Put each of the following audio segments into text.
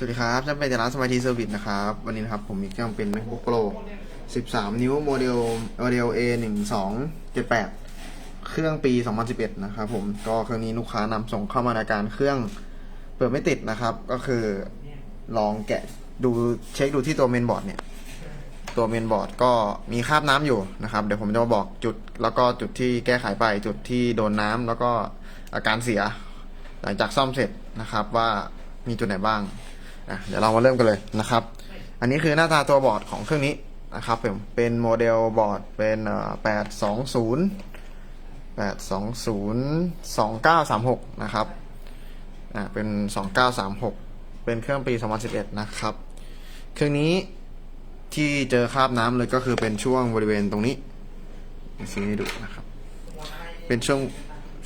สวัสดีครับจะเป็นจากร้านสมาร์ทีเซอร์วิสนะครับ วันนี้นะครับ ผมมีเครื่องเป็น MacBook Pro 13 นิ้วโมเดลโมเดล A 1 2 7 8เครื่องปี 2011 นะครับผม ก็เครื่องนี้ลูกค้านำส่งเข้ามาในการเครื่องเปิดไม่ติดนะครับ ก็คือลองแกะดูเช็คดูที่ตัวเมนบอร์ดเนี่ย ตัวเมนบอร์ดก็มีคราบน้ำอยู่นะครับ เดี๋ยวผมจะมาบอกจุดแล้วก็จุดที่แก้ไขไปจุดที่โดนน้ำแล้วก็อาการเสีย หลังจากซ่อมเสร็จนะครับว่ามีจุดไหนบ้าง่ะเดี๋ยวเรามาเริ่มกันเลยนะครับ อันนี้คือหน้าตาตัวบอร์ดของเครื่องนี้นะครับผมเป็นโมเดลบอร์ดเป็นแปดสองศูนย์แปดสองศูนย์สองเก้าสามหกนะครับอ่าเป็นสองเก้าสามหกเป็นเครื่องปีสองพันสิบเอ็ดนะครับ เครื่องนี้ที่เจอคราบน้ำเลยก็คือเป็นช่วงบริเวณตรงนี้ซีให้ดูนะครับ เป็นช่วง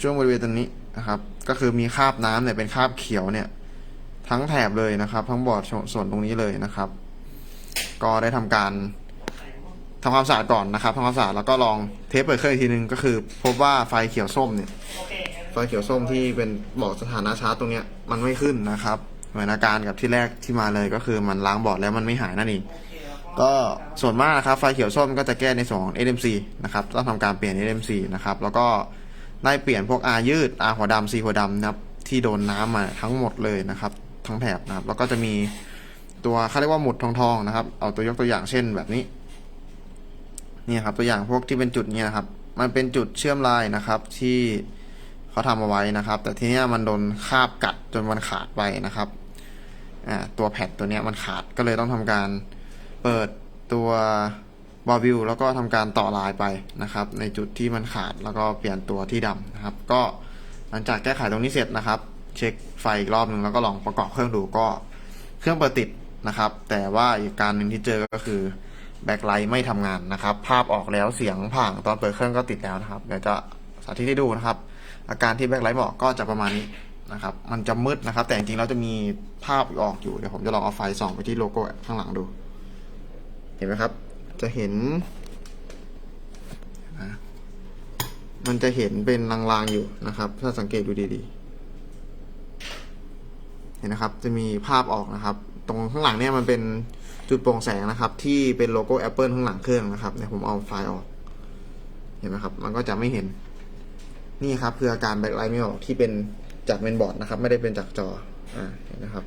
ช่วงบริเวณตรงนี้นะครับ ก็คือมีคราบน้ำเนี่ยเป็นคราบเขียวเนี่ย ทั้งแถบเลยนะครับ ทั้งบอร์ดส่วนตรงนี้เลยนะครับ ก็ได้ทำการทำความสะอาดก่อนนะครับทำความสะอาดแล้วก็ลองเทปเปิดเครื่องอีกทีนึงก็คือ พบว่าไฟเขียวส้มเนี่ยไฟเขียวส้มที่เป็นบอกสถานะชาร์จตรงเนี้ยมันไม่ขึ้นนะครับเหมือนอาการกับที่แรกที่มาเลยก็คือมันล้างบอร์ดแล้วมันไม่หายนั่นเองก็ส่วนมากนะครับไฟเขียวส้มก็จะแก้ในส่วนของ SMC นะครับต้องทำการเปลี่ยน SMC นะครับแล้วก็ได้เปลี่ยนพวก R ยืด R หัวดำ C หัวดำนะครับที่โดนน้ำมาทั้งหมดเลยนะครับ ทั้งแถบนะครับ แล้วก็จะมีตัวเขาเรียกว่าหมุดทองทองๆนะครับ เอาตัวยกตัวอย่างเช่นแบบนี้นี่ครับตัวอย่างพวกที่เป็นจุดเนี้ยนะครับ มันเป็นจุดเชื่อมลายนะครับที่เขาทำเอาไว้นะครับ แต่ทีนี้มันโดนคาบกัดจนมันขาดไปนะครับอ่าตัวแผ่นตัวเนี้ยมันขาดก็เลยต้องทำการเปิดตัวบอวิวแล้วก็ทำการต่อลายไปนะครับ ในจุดที่มันขาดแล้วก็เปลี่ยนตัวที่ดำนะครับ ก็หลังจากแก้ไขตรงนี้เสร็จนะครับ เช็คไฟอีกรอบหนึ่งแล้วก็ลองประกอบเครื่องดูก็เครื่องเปิดติดนะครับ แต่ว่าอีกการหนึ่งที่เจอก็คือแบ็คไลท์ไม่ทำงานนะครับ ภาพออกแล้วเสียงผ่างตอนเปิดเครื่องก็ติดแล้วนะครับ เดี๋ยวจะสาธิตให้ดูนะครับ อาการที่แบ็คไลท์บอกก็จะประมาณนี้นะครับ มันจะมืดนะครับ แต่จริงๆแล้วจะมีภาพออกอยู่ เดี๋ยวผมจะลองเอาไฟส่องไปที่โลโก้ข้างหลังดู เห็นไหมครับ จะเห็นนะมันจะเห็นเป็นลางๆอยู่นะครับ ถ้าสังเกตดูดีๆ เห็นนะครับจะมีภาพออกนะครับ ตรงข้างหลังเนี่ยมันเป็นจุดโปร่งแสงนะครับ ที่เป็นโลโก้ Apple ข้างหลังเครื่องนะครับเนี่ยผมเอาไฟล์ออก เห็นไหมครับ มันก็จะไม่เห็นนี่ครับคืออาการแบ็คไลท์ไม่ออกที่เป็นจากเมนบอร์ดนะครับ ไม่ได้เป็นจากจออ่าเห็นนะครับ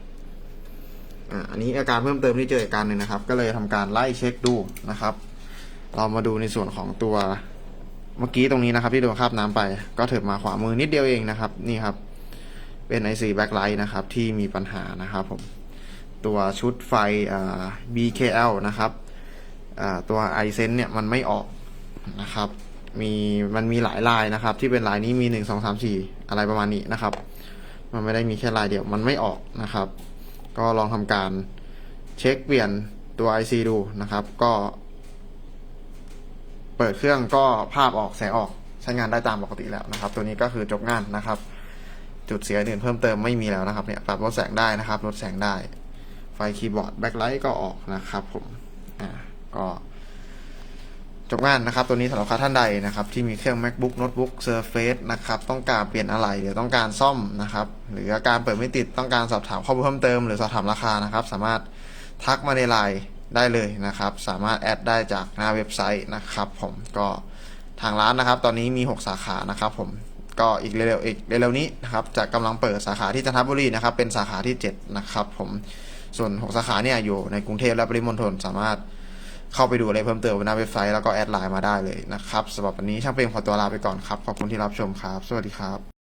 อ่าอันนี้อาการเพิ่มเติมที่เจออีกการหนึ่งนะครับ ก็เลยทำการไล่เช็คดูนะครับ เรามาดูในส่วนของตัวเมื่อกี้ตรงนี้นะครับ ที่โดนคราบน้ำไป ก็เถิบมาขวามือนิดเดียวเองนะครับ นี่ครับ เป็น IC backlight นะครับ ที่มีปัญหานะครับผม ตัวชุดไฟ BKL นะครับตัว iSense เนี่ยมันไม่ออกนะครับ มีมันมีหลายลายนะครับ ที่เป็นลายนี้มีหนึ่งสองสามสี่อะไรประมาณนี้นะครับ มันไม่ได้มีแค่ลายเดียวมันไม่ออกนะครับ ก็ลองทำการเช็คเปลี่ยนตัว IC ดูนะครับ ก็ เปิดเครื่องก็ภาพออกแสงออกใช้งานได้ตามปกติแล้วนะครับ ตัวนี้ก็คือจบงานนะครับ จุดเสียอื่นเพิ่มเติมไม่มีแล้วนะครับเนี่ยปรับลดแสงได้นะครับลดแสงได้ ไฟคีย์บอร์ดแบ็คไลท์ก็ออกนะครับผมอ่าก็จบงานนะครับ ตัวนี้สำหรับท่านใดนะครับ ที่มีเครื่อง macbook notebook surface นะครับ ต้องการเปลี่ยนอะไรหรือต้องการซ่อมนะครับ หรืออาการเปิดไม่ติดต้องการสอบถามข้อมูลเพิ่มเติมหรือสอบถามราคานะครับ สามารถทักมาในไลน์ได้เลยนะครับ สามารถแอดได้จากหน้าเว็บไซต์นะครับ ผมก็ทางร้านนะครับ ตอนนี้มี 6 สาขานะครับ ผม ก็อีกเร็วๆอีกเร็วๆนี้นะครับจะกำลังเปิดสาขาที่จันทบุรีนะครับเป็นสาขาที่ 7 นะครับผมส่วน 6 สาขาเนี่ยอยู่ในกรุงเทพและปริมณฑลสามารถเข้าไปดูอะไรเพิ่มเติมบนหน้าเว็บไซต์แล้วก็แอดไลน์มาได้เลยนะครับสำหรับวันนี้ช่างเพลงขอตัวลาไปก่อนครับ ขอบคุณที่รับชมครับ สวัสดีครับ